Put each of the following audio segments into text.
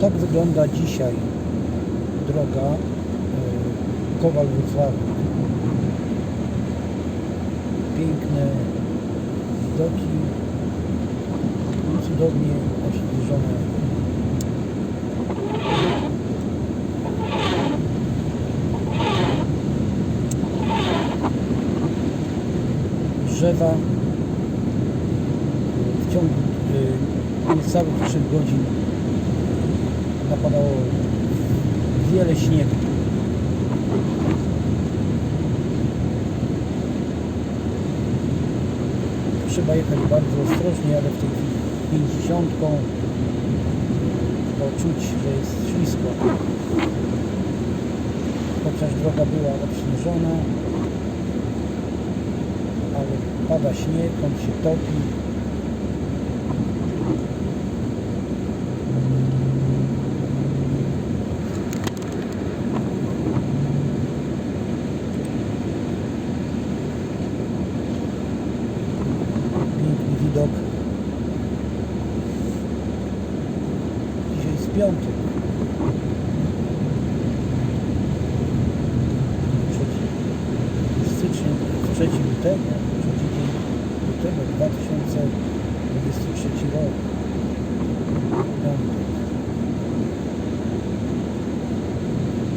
Tak wygląda dzisiaj droga e, Kowal Wrocławiu. Piękne widoki, cudownie oświeżone. Drzewa w ciągu y, niecałych 3 godzin napadało wiele śniegu. Trzeba jechać bardzo ostrożnie, ale w tej chwili 50 to czuć, że jest ślisko. Chociaż droga była obśnieżona, ale pada śnieg, on się topi. Widok. Dzisiaj jest piątek. Trzeci stycznia, 3 lutego, trzeci dzień lutego 2023 rok. Piątek.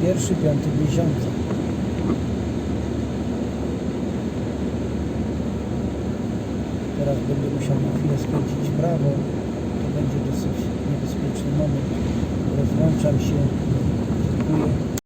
Pierwszy piątek miesiąca. Teraz będę musiał na chwilę skręcić w prawo. To będzie dosyć niebezpieczny moment. Rozłączam się. Dziękuję.